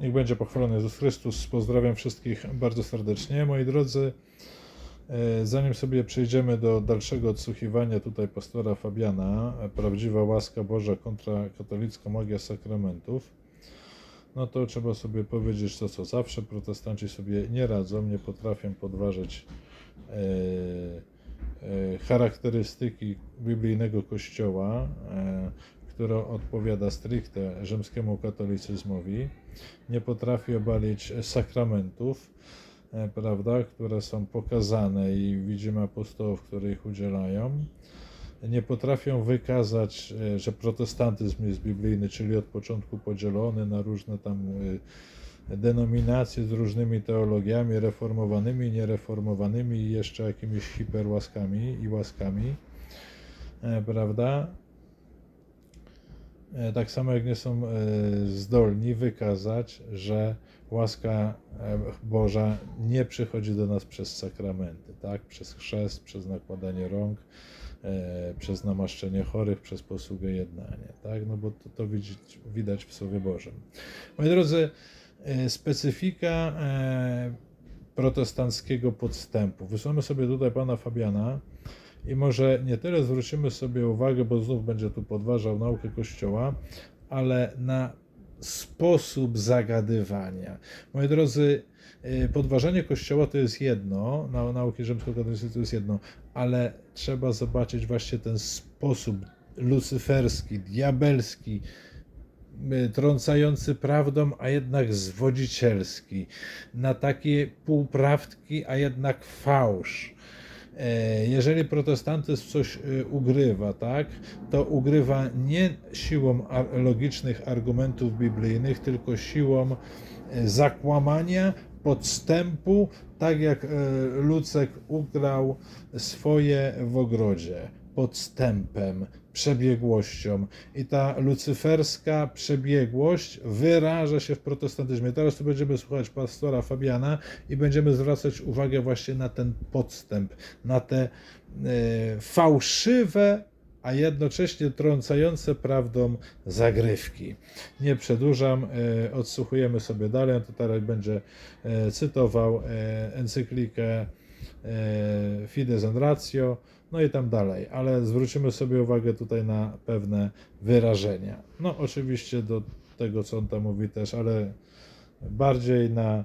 Niech będzie pochwalony Jezus Chrystus. Pozdrawiam wszystkich bardzo serdecznie. Moi drodzy, e, zanim sobie przejdziemy do dalszego odsłuchiwania tutaj pastora Fabiana, e, prawdziwa łaska Boża kontra katolicka magia sakramentów, no to trzeba sobie powiedzieć to, co zawsze protestanci sobie nie radzą, nie potrafią podważyć e, charakterystyki biblijnego kościoła, która odpowiada stricte rzymskiemu katolicyzmowi, nie potrafi obalić sakramentów, e, prawda, które są pokazane i widzimy apostołów, które ich udzielają. Nie potrafią wykazać, e, że protestantyzm jest biblijny, czyli od początku podzielony na różne tam e, denominacje z różnymi teologiami, reformowanymi, niereformowanymi i jeszcze jakimiś hiperłaskami i łaskami, prawda? E, Tak samo jak nie są e, zdolni wykazać, że łaska e, Boża nie przychodzi do nas przez sakramenty, tak? Przez chrzest, przez nakładanie rąk, przez namaszczenie chorych, przez posługę jednania, tak? No bo to, to widzieć, widać w Słowie Bożym. Moi drodzy, specyfika protestanckiego podstępu. Wysłamy sobie tutaj pana Fabiana i może nie tyle zwrócimy sobie uwagę, bo znów będzie tu podważał naukę Kościoła, ale na sposób zagadywania. Moi drodzy, y, podważanie Kościoła to jest jedno, nau- nauki rzymskokatolickiej to jest jedno, ale trzeba zobaczyć właśnie ten sposób lucyferski, diabelski, y, trącający prawdą, a jednak zwodzicielski, na takie półprawdki, a jednak fałsz. E, Jeżeli protestantyzm coś e, ugrywa, tak, to ugrywa nie siłą logicznych argumentów biblijnych, tylko siłą e, zakłamania, podstępu, tak jak Lucek ugrał swoje w ogrodzie podstępem, przebiegłością. I ta lucyferska przebiegłość wyraża się w protestantyzmie. Teraz tu będziemy słuchać pastora Fabiana i będziemy zwracać uwagę właśnie na ten podstęp, na te e, fałszywe, a jednocześnie trącające prawdą zagrywki. Nie przedłużam, e, odsłuchujemy sobie dalej. To teraz będzie e, cytował encyklikę Fides and Ratio, no i tam dalej, ale zwrócimy sobie uwagę tutaj na pewne wyrażenia. No, oczywiście do tego, co on tam mówi też, ale bardziej na,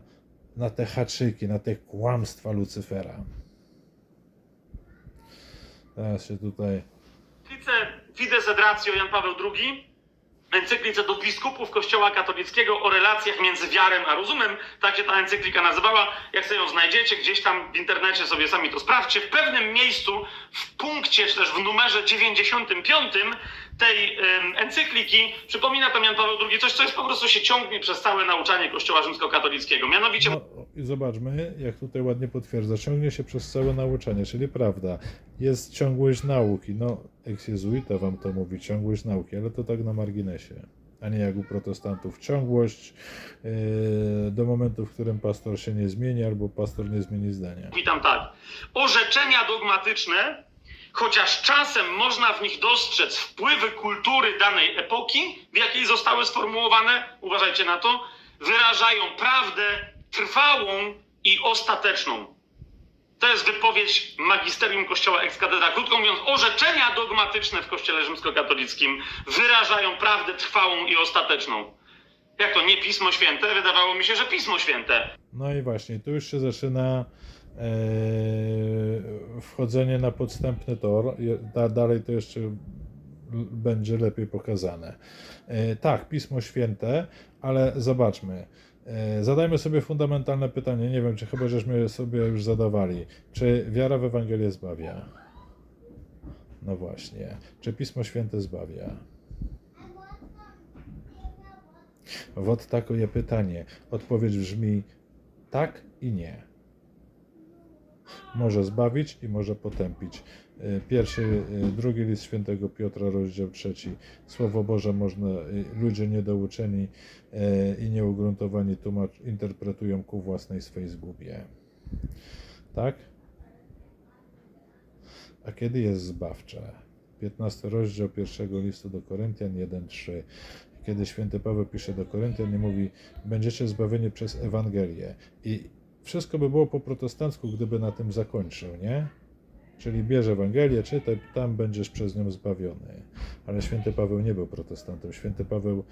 na te haczyki, na te kłamstwa Lucyfera. Teraz się tutaj. Fides et Ratio Jan Paweł II, encyklice do biskupów Kościoła katolickiego o relacjach między wiarą a rozumem, tak się ta encyklika nazywała. Jak sobie ją znajdziecie, gdzieś tam w internecie sobie sami to sprawdźcie. W pewnym miejscu, w punkcie, czy też w numerze 95 tej encykliki przypomina tam Jan Paweł II coś, co jest po prostu się ciągnie przez całe nauczanie Kościoła rzymskokatolickiego. Mianowicie No i zobaczmy, jak tutaj ładnie potwierdza. Ciągnie się przez całe nauczanie, czyli prawda. Jest ciągłość nauki. No, ex jezuita wam to mówi, ciągłość nauki, ale to tak na marginesie. A nie jak u protestantów. Ciągłość yy, do momentu, w którym pastor się nie zmieni, albo pastor nie zmieni zdania. Witam tak. Orzeczenia dogmatyczne, chociaż czasem można w nich dostrzec wpływy kultury danej epoki, w jakiej zostały sformułowane, uważajcie na to, wyrażają prawdę trwałą i ostateczną. To jest wypowiedź magisterium Kościoła ex cathedra. Krótko mówiąc, orzeczenia dogmatyczne w Kościele rzymskokatolickim wyrażają prawdę trwałą i ostateczną. Jak to nie Pismo Święte? Wydawało mi się, że Pismo Święte. No i właśnie, tu już się zaczyna Eee, wchodzenie na podstępny tor, dalej to jeszcze będzie lepiej pokazane. Eee, tak, Pismo Święte, ale zobaczmy. Eee, zadajmy sobie fundamentalne pytanie, nie wiem, czy chyba żeśmy sobie już zadawali. Czy wiara w Ewangelię zbawia? No właśnie. Czy Pismo Święte zbawia? Wod takoje pytanie. Odpowiedź brzmi tak i nie. Może zbawić i może potępić. Y, Pierwszy, y, drugi list świętego Piotra, rozdział trzeci. Słowo Boże można, y, ludzie niedouczeni i nieugruntowani tłumacz, interpretują ku własnej swej zgubie. Tak? A kiedy jest zbawcze? 15 rozdział pierwszego listu do Koryntian 1:3. kiedy święty Paweł pisze do Koryntian i mówi, będziecie zbawieni przez Ewangelię. I wszystko by było po protestancku, gdyby na tym zakończył, nie? Czyli bierz Ewangelię, czytaj, tam będziesz przez nią zbawiony. Ale święty Paweł nie był protestantem. Święty Paweł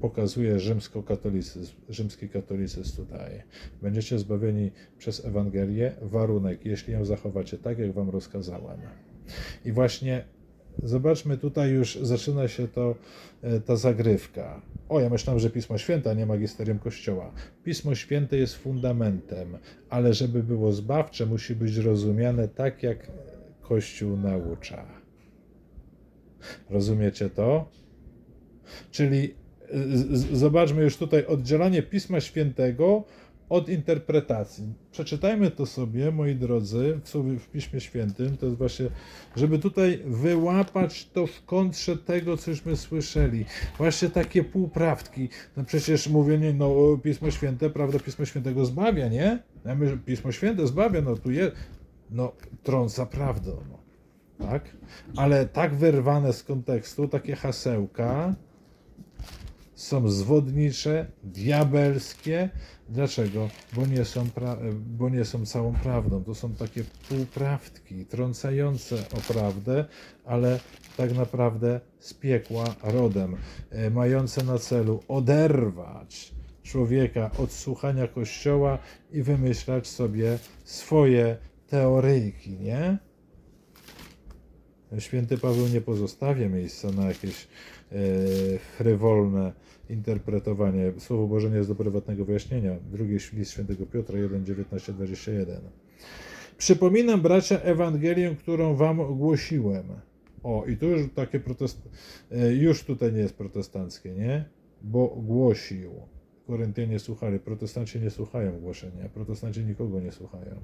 pokazuje rzymskokatolicyzm, rzymski katolicyzm tutaj. Będziecie zbawieni przez Ewangelię, warunek, jeśli ją zachowacie tak, jak wam rozkazałem. I właśnie zobaczmy, tutaj już zaczyna się to, e, ta zagrywka. O, ja myślałem, że Pismo Święte, a nie magisterium Kościoła. Pismo Święte jest fundamentem, ale żeby było zbawcze, musi być rozumiane tak, jak Kościół naucza. Rozumiecie to? Czyli z- zobaczmy już tutaj oddzielanie Pisma Świętego od interpretacji. Przeczytajmy to sobie, moi drodzy, w, Piśmie Świętym. To jest właśnie, żeby tutaj wyłapać to w kontrze tego, cośmy słyszeli. Właśnie takie półprawdki. No przecież mówienie, no Pismo Święte, prawda, Pismo Świętego zbawia, nie? Myślę, że Pismo Święte zbawia, no tu jest, no trąca prawdą, no. tak? Ale tak wyrwane z kontekstu, takie hasełka, są zwodnicze, diabelskie. Dlaczego? Bo nie, są bo nie są całą prawdą. To są takie półprawdki, trącające o prawdę, ale tak naprawdę z piekła rodem, e, mające na celu oderwać człowieka od słuchania Kościoła i wymyślać sobie swoje teoryjki, nie? Święty Paweł nie pozostawia miejsca na jakieś e, frywolne interpretowanie. Słowo Boże nie jest do prywatnego wyjaśnienia. Drugi list świętego Piotra 1, 19, 21. Przypominam, bracia, Ewangelię, którą wam głosiłem. O, i tu już takie protest... e, już tutaj nie jest protestanckie, nie? Bo głosił. Koryntianie słuchali, protestanci nie słuchają głoszenia, protestanci nikogo nie słuchają.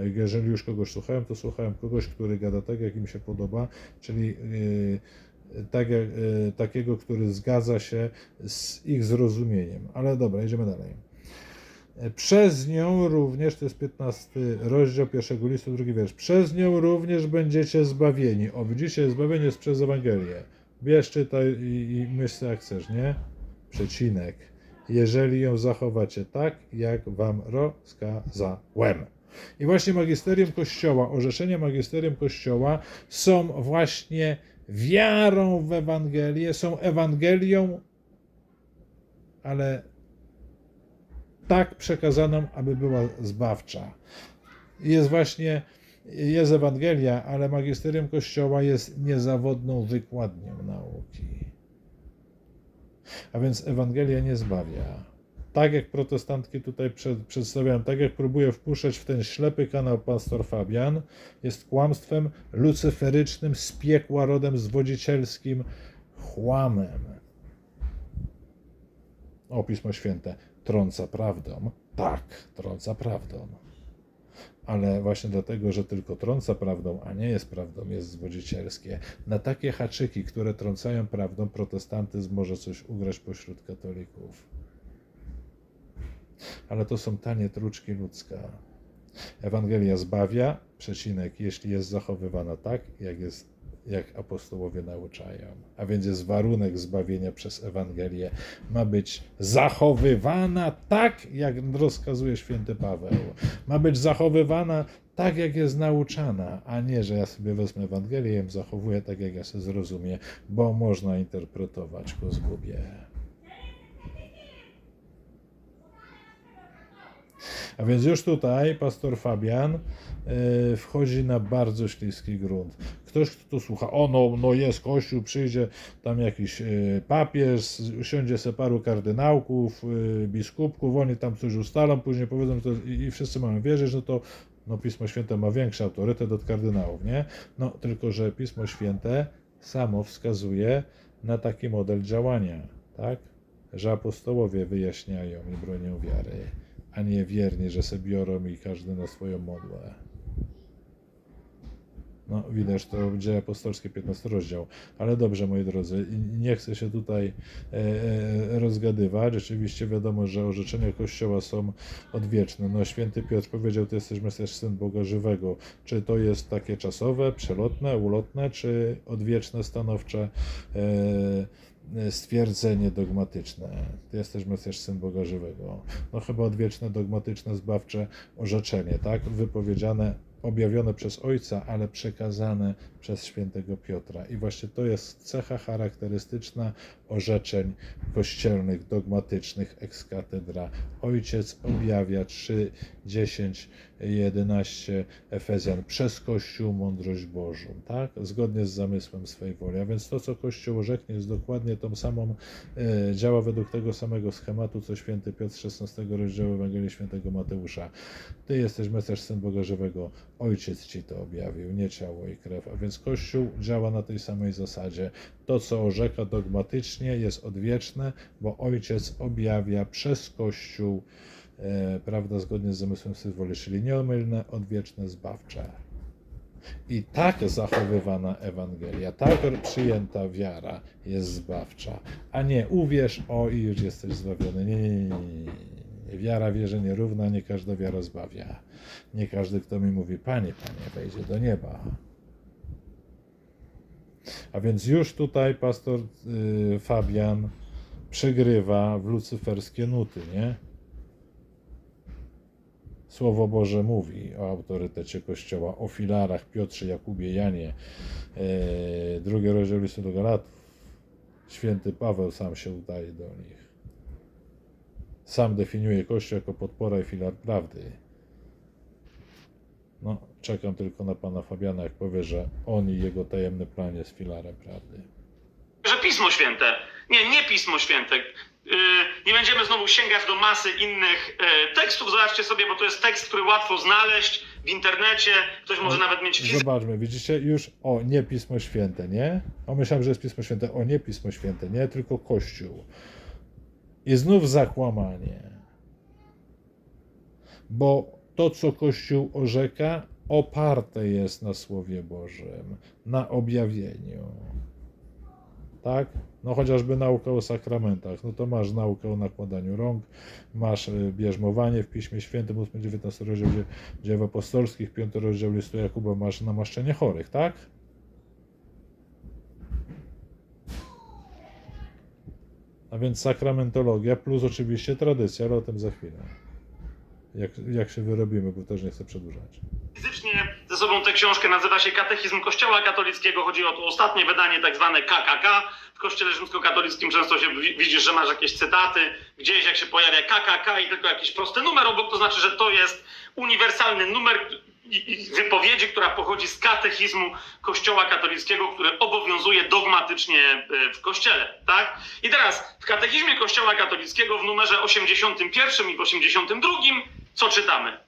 Jeżeli już kogoś słuchałem, to słuchałem kogoś, który gada tak, jak im się podoba, czyli yy, tak yy, takiego, który zgadza się z ich zrozumieniem. Ale dobra, idziemy dalej. Przez nią również, to jest 15 rozdział pierwszego listu, drugi wiersz. Przez nią również będziecie zbawieni. O, widzicie, zbawienie jest przez Ewangelię. Bierz, czytaj i, i myśl jak chcesz, nie? Przecinek. Jeżeli ją zachowacie tak, jak wam rozkazałem. I właśnie magisterium Kościoła, orzeczenia magisterium Kościoła są właśnie wiarą w Ewangelię, są Ewangelią, ale tak przekazaną, aby była zbawcza. Jest właśnie, jest Ewangelia, ale magisterium Kościoła jest niezawodną wykładnią nauki. A więc Ewangelia nie zbawia. Tak jak protestantki tutaj przed, przedstawiają, tak jak próbuje wpuszczać w ten ślepy kanał pastor Fabian, jest kłamstwem lucyferycznym, z piekła rodem zwodzicielskim, chłamem. O, Pismo Święte trąca prawdą. Tak, trąca prawdą. Ale właśnie dlatego, że tylko trąca prawdą, a nie jest prawdą, jest zwodzicielskie. Na takie haczyki, które trącają prawdą, protestantyzm może coś ugrać pośród katolików. Ale to są tanie truczki ludzka. Ewangelia zbawia, przecinek, jeśli jest zachowywana tak, jak, jest, jak apostołowie nauczają. A więc jest warunek zbawienia przez Ewangelię. Ma być zachowywana tak, jak rozkazuje święty Paweł. Ma być zachowywana tak, jak jest nauczana, a nie, że ja sobie wezmę Ewangelię i ją zachowuję tak, jak ja sobie zrozumie, bo można interpretować go zgubię. A więc już tutaj pastor Fabian y, wchodzi na bardzo śliski grunt. Ktoś, kto tu słucha, o no, no jest kościół, przyjdzie tam jakiś y, papież, usiądzie se paru kardynałków, y, biskupków, oni tam coś ustalą, później powiedzą, że to, i, i wszyscy mają wierzyć, no to no, Pismo Święte ma większy autorytet od kardynałów, nie? No, tylko, że Pismo Święte samo wskazuje na taki model działania, tak? Że apostołowie wyjaśniają i bronią wiary a nie wierni, że se biorą i każdy na swoją modłę. No, widać to w dzieje apostolskie, 15 rozdział. Ale dobrze, moi drodzy, nie chcę się tutaj e, e, rozgadywać. Rzeczywiście wiadomo, że orzeczenia Kościoła są odwieczne. No, święty Piotr powiedział, to jesteśmy też syn Boga żywego. Czy to jest takie czasowe, przelotne, ulotne, czy odwieczne, stanowcze? E, stwierdzenie dogmatyczne. Ty jesteś Mesjasz, Syn Boga Żywego. No chyba odwieczne, dogmatyczne, zbawcze orzeczenie, tak? Wypowiedziane, objawione przez Ojca, ale przekazane przez świętego Piotra. I właśnie to jest cecha charakterystyczna orzeczeń kościelnych, dogmatycznych, ex. Ojciec objawia 3, 10, 11 Efezjan przez Kościół mądrość Bożą, tak? Zgodnie z zamysłem swej woli. A więc to, co Kościół orzeknie, jest dokładnie tą samą, e, działa według tego samego schematu, co święty Piotr 16 rozdziału Ewangelii świętego Mateusza. Ty jesteś Mesjasz, Syn Boga Żywego. Ojciec ci to objawił, nie ciało i krew. A więc Kościół działa na tej samej zasadzie. To, co orzeka dogmatycznie, jest odwieczne, bo Ojciec objawia przez Kościół, e, prawda, zgodnie z zamysłem woli, czyli nieomylne, odwieczne, zbawcze. I tak zachowywana Ewangelia, tak przyjęta wiara jest zbawcza, a nie uwierz, o i już jesteś zbawiony. Nie, nie, nie, nie. Wiara wierze nierówna, nie każda wiara zbawia. Nie każdy, kto mi mówi, Panie, Panie, wejdzie do nieba. A więc już tutaj pastor y, Fabian przegrywa w lucyferskie nuty, nie? Słowo Boże mówi o autorytecie Kościoła, o filarach Piotrze, Jakubie, Janie. E, drugi rozdział listu do Galatów. Święty Paweł sam się udaje do nich. Sam definiuje Kościół jako podpora i filar prawdy. No, czekam tylko na pana Fabiana, jak powie, że on i jego tajemny plan jest filarem prawdy. że Pismo Święte, nie, nie Pismo Święte. Yy, nie będziemy znowu sięgać do masy innych yy, tekstów. Zobaczcie sobie, bo to jest tekst, który łatwo znaleźć w internecie. Ktoś może No, nawet mieć fizycznie. Zobaczmy, widzicie, już o nie Pismo Święte, nie? O myślałem, że jest Pismo Święte, o nie Pismo Święte, nie, tylko Kościół. I znów zakłamanie. Bo to, co Kościół orzeka, oparte jest na Słowie Bożym, na objawieniu. Tak? No chociażby nauka o sakramentach. No to masz naukę o nakładaniu rąk, masz y, bierzmowanie w Piśmie Świętym, 8-19 rozdział dzie- dzieł apostolskich, 5 rozdział listu Jakuba, masz namaszczenie chorych, tak? A więc sakramentologia plus oczywiście tradycja, ale o tym za chwilę. Jak, jak się wyrobimy, bo też nie chcę przedłużać. fizycznie ze sobą tę książkę. Nazywa się Katechizm Kościoła Katolickiego. Chodzi o to ostatnie wydanie, tak zwane KKK. W Kościele Rzymskokatolickim często się wi- widzisz, że masz jakieś cytaty. Gdzieś jak się pojawia KKK i tylko jakiś prosty numer obok, to znaczy, że to jest uniwersalny numer wypowiedzi, która pochodzi z katechizmu Kościoła katolickiego, który obowiązuje dogmatycznie e, w Kościele, tak? I teraz w katechizmie Kościoła katolickiego w numerze 81 i w 82 co czytamy?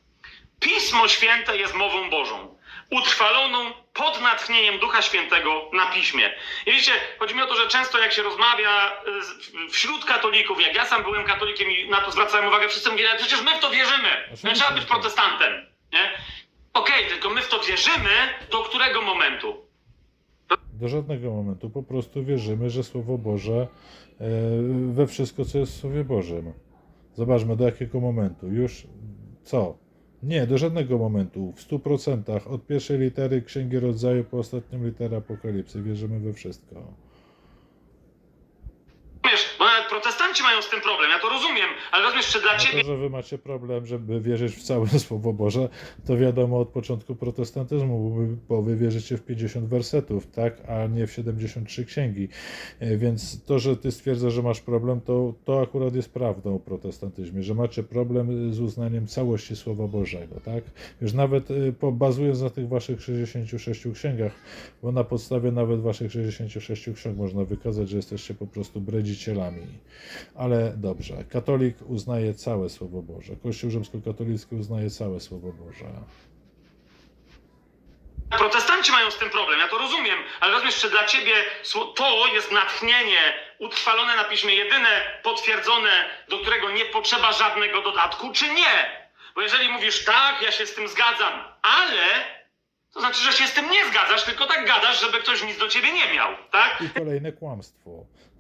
Pismo Święte jest mową Bożą, utrwaloną pod natchnieniem Ducha Świętego na piśmie. I wiecie, chodzi mi o to, że często jak się rozmawia y, wśród katolików, jak ja sam byłem katolikiem i na to zwracałem uwagę, wszyscy mówili, ale przecież my w to wierzymy, nie trzeba być protestantem, nie? Okej, tylko my w to wierzymy do którego momentu? Do żadnego momentu po prostu wierzymy, że Słowo Boże e, we wszystko, co jest w Słowie Bożym. Zobaczmy, do jakiego momentu. Już co? Nie, do żadnego momentu. W 100% od pierwszej litery Księgi Rodzaju po ostatnią literę Apokalipsy wierzymy we wszystko. Protestanci mają z tym problem, ja to rozumiem, ale rozumiesz, czy dla ciebie to, że wy macie problem, żeby wierzyć w całe Słowo Boże, to wiadomo od początku protestantyzmu, bo wy- wierzycie w 50 wersetów, tak, a nie w 73 księgi. E, Więc to, że ty stwierdzasz, że masz problem, to, to akurat jest prawdą o protestantyzmie, że macie problem z uznaniem całości Słowa Bożego, tak? Już nawet e, bazując na tych waszych 66 księgach, bo na podstawie nawet waszych 66 ksiąg można wykazać, że jesteście po prostu bredzicielami. Ale dobrze, katolik uznaje całe Słowo Boże, Kościół rzymskokatolicki uznaje całe Słowo Boże. Protestanci mają z tym problem, ja to rozumiem, ale rozumiesz, czy dla ciebie to jest natchnienie utrwalone na piśmie, jedyne potwierdzone, do którego nie potrzeba żadnego dodatku, czy nie? Bo jeżeli mówisz tak, ja się z tym zgadzam, ale to znaczy, że się z tym nie zgadzasz, tylko tak gadasz, żeby ktoś nic do ciebie nie miał, tak? I kolejne kłamstwo.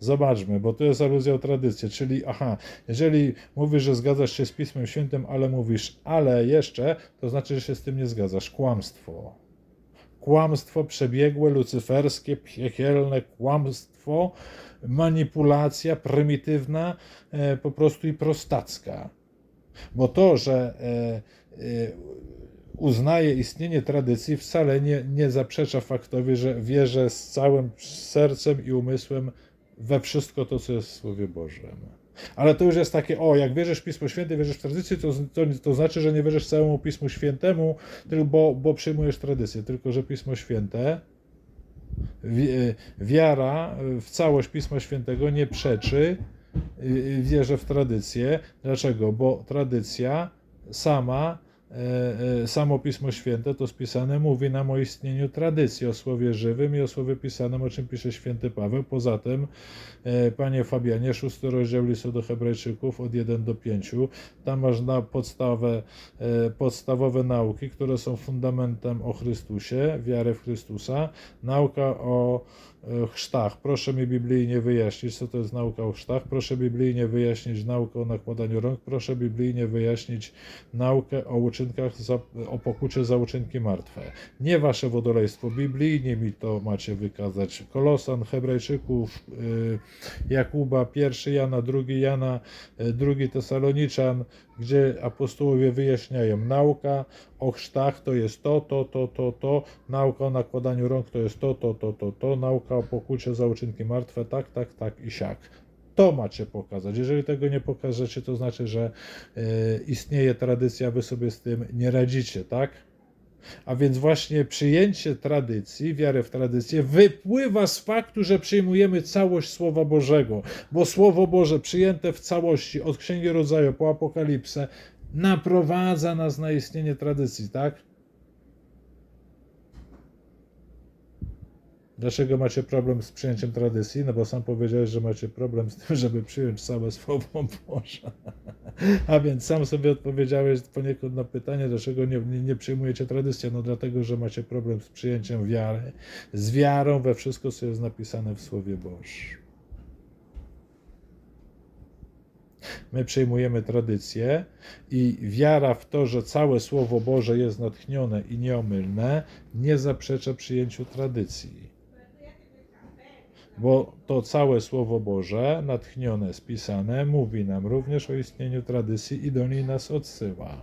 Zobaczmy, bo to jest aluzja o tradycję, czyli aha, jeżeli mówisz, że zgadzasz się z Pismem Świętym, ale mówisz ale jeszcze, to znaczy, że się z tym nie zgadzasz. Kłamstwo. Kłamstwo przebiegłe, lucyferskie, piekielne kłamstwo manipulacja prymitywna, e, po prostu i prostacka. Bo to, że e, e, uznaje istnienie tradycji, wcale nie, nie zaprzecza faktowi, że wierzę z całym sercem i umysłem we wszystko to, co jest w Słowie Bożym. Ale to już jest takie, o, jak wierzysz w Pismo Święte, wierzysz w tradycję, to, to, to znaczy, że nie wierzysz całemu Pismu Świętemu, tylko, bo, bo przyjmujesz tradycję. Tylko, że Pismo Święte, wi- e, wiara w całość Pisma Świętego nie przeczy y, wierze w tradycję. Dlaczego? Bo tradycja sama, e, e, samo Pismo Święte, to spisane, mówi nam o istnieniu tradycji, o słowie żywym i o słowie pisanym, o czym pisze święty Paweł. Poza tym, e, panie Fabianie, szósty rozdział listu do Hebrajczyków od 1 do 5, tam masz na podstawę, e, podstawowe nauki, które są fundamentem o Chrystusie, wiary w Chrystusa, nauka o e, chrztach. Proszę mi biblijnie wyjaśnić, co to jest nauka o chrztach. Proszę biblijnie wyjaśnić naukę o nakładaniu rąk. Proszę biblijnie wyjaśnić naukę o uczynkach, za, o pokucie za uczynki martwe. Nie wasze wodolejstwo. Biblijnie mi to macie wykazać. Kolosan, Hebrajczyków, y, Jakuba, pierwszy Jana, drugi Jana, y, drugi Tesaloniczan, gdzie apostołowie wyjaśniają nauka o chrztach to jest to, to, to, to, to, nauka o nakładaniu rąk to jest to, to, to, to, to, nauka o pokucie za uczynki martwe, tak, tak, tak i siak. To macie pokazać. Jeżeli tego nie pokażecie, to znaczy, że e, istnieje tradycja, wy sobie z tym nie radzicie, tak? A więc właśnie przyjęcie tradycji, wiary w tradycję wypływa z faktu, że przyjmujemy całość Słowa Bożego, bo Słowo Boże przyjęte w całości od Księgi Rodzaju po Apokalipsę naprowadza nas na istnienie tradycji, tak? Dlaczego macie problem z przyjęciem tradycji? No bo sam powiedziałeś, że macie problem z tym, żeby przyjąć całe Słowo Boże. A więc sam sobie odpowiedziałeś poniekąd na pytanie, dlaczego nie, nie, nie przyjmujecie tradycji. No dlatego, że macie problem z przyjęciem wiary, z wiarą we wszystko, co jest napisane w Słowie Bożym. My przyjmujemy tradycję i wiara w to, że całe Słowo Boże jest natchnione i nieomylne, nie zaprzecza przyjęciu tradycji. Bo to całe Słowo Boże, natchnione, spisane, mówi nam również o istnieniu tradycji i do niej nas odsyła.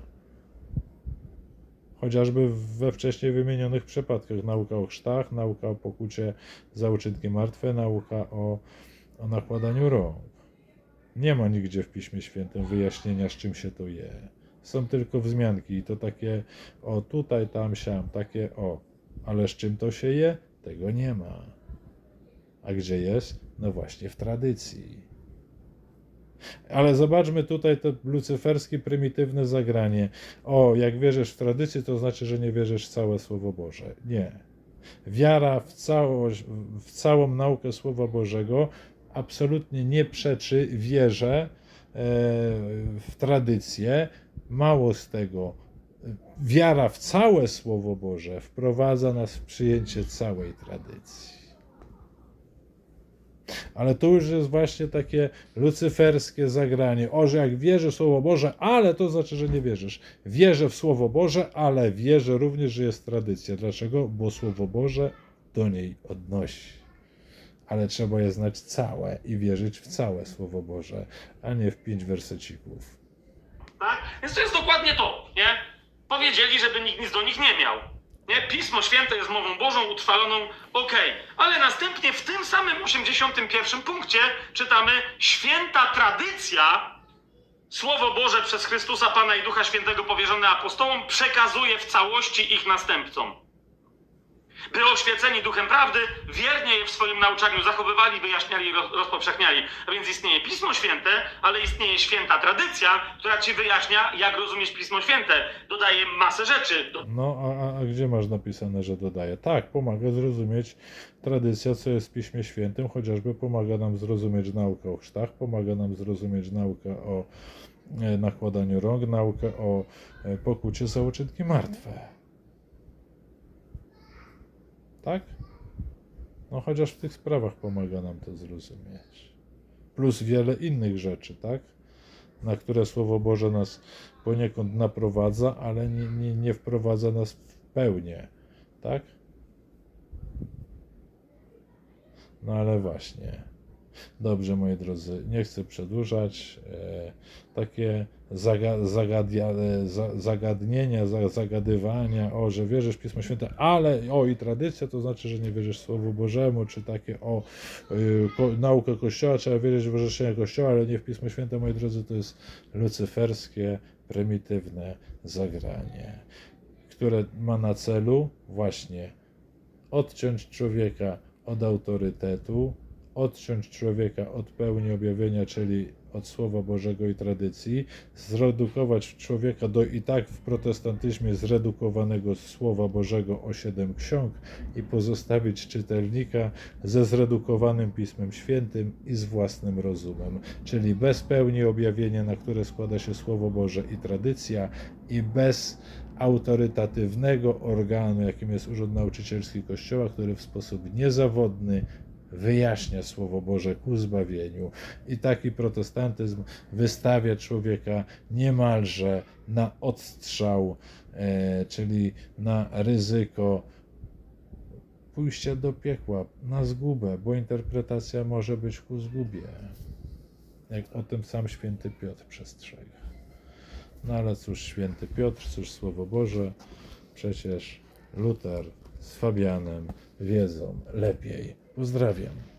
Chociażby we wcześniej wymienionych przypadkach nauka o chrztach, nauka o pokucie za uczynki martwe, nauka o, o nakładaniu rąk. Nie ma nigdzie w Piśmie Świętym wyjaśnienia, z czym się to je. Są tylko wzmianki i to takie o tutaj, tam, siam, takie o. Ale z czym to się je? Tego nie ma. A gdzie jest? No właśnie w tradycji. Ale zobaczmy tutaj to lucyferskie, prymitywne zagranie. O, jak wierzysz w tradycję, to znaczy, że nie wierzysz w całe Słowo Boże. Nie. Wiara w, całość, w całą naukę Słowa Bożego absolutnie nie przeczy wierze w tradycję. Mało z tego, wiara w całe Słowo Boże wprowadza nas w przyjęcie całej tradycji. Ale to już jest właśnie takie lucyferskie zagranie. O, że jak wierzę w Słowo Boże, ale to znaczy, że nie wierzysz. Wierzę w Słowo Boże, ale wierzę również, że jest tradycja. Dlaczego? Bo Słowo Boże do niej odnosi ale trzeba je znać całe i wierzyć w całe Słowo Boże, a nie w pięć wersecików. Tak? Więc to jest dokładnie to, nie? Powiedzieli, żeby nikt nic do nich nie miał. Nie? Pismo Święte jest mową Bożą, utrwaloną, okej. Ale następnie w tym samym 81 punkcie czytamy święta tradycja, Słowo Boże przez Chrystusa Pana i Ducha Świętego powierzone apostołom przekazuje w całości ich następcom. By oświeceni duchem prawdy, wiernie je w swoim nauczaniu zachowywali, wyjaśniali i roz- rozpowszechniali. A więc istnieje Pismo Święte, ale istnieje święta tradycja, która ci wyjaśnia, jak rozumieć Pismo Święte. Dodaje masę rzeczy. No, a, a, a gdzie masz napisane, że dodaje? Tak, pomaga zrozumieć tradycja, co jest w Piśmie Świętym, chociażby pomaga nam zrozumieć naukę o chrztach, pomaga nam zrozumieć naukę o e, nakładaniu rąk, naukę o e, pokucie za uczynki martwe. Tak? No chociaż w tych sprawach pomaga nam to zrozumieć. Plus wiele innych rzeczy, tak? Na które Słowo Boże nas poniekąd naprowadza, ale nie, nie, nie wprowadza nas w pełnię, tak? No ale właśnie. Dobrze, moi drodzy, nie chcę przedłużać. E, takie e, za, zagadnienia, za, zagadywania, o, że wierzysz w Pismo Święte, ale o i tradycja, to znaczy, że nie wierzysz Słowu Bożemu, czy takie o ko, naukę Kościoła, trzeba wierzyć w orzeczenia Kościoła, ale nie w Pismo Święte, moi drodzy, to jest lucyferskie, prymitywne zagranie, które ma na celu właśnie odciąć człowieka od autorytetu, odciąć człowieka od pełni objawienia, czyli od Słowa Bożego i tradycji, zredukować człowieka do i tak w protestantyzmie zredukowanego Słowa Bożego o siedem ksiąg i pozostawić czytelnika ze zredukowanym Pismem Świętym i z własnym rozumem, czyli bez pełni objawienia, na które składa się Słowo Boże i tradycja i bez autorytatywnego organu, jakim jest Urząd Nauczycielski Kościoła, który w sposób niezawodny wyjaśnia Słowo Boże ku zbawieniu. I taki protestantyzm wystawia człowieka niemalże na odstrzał, e, czyli na ryzyko pójścia do piekła, na zgubę, bo interpretacja może być ku zgubie. Jak o tym sam święty Piotr przestrzega. No ale cóż, święty Piotr, cóż Słowo Boże, przecież Luter z Fabianem wiedzą lepiej. Pozdrawiam.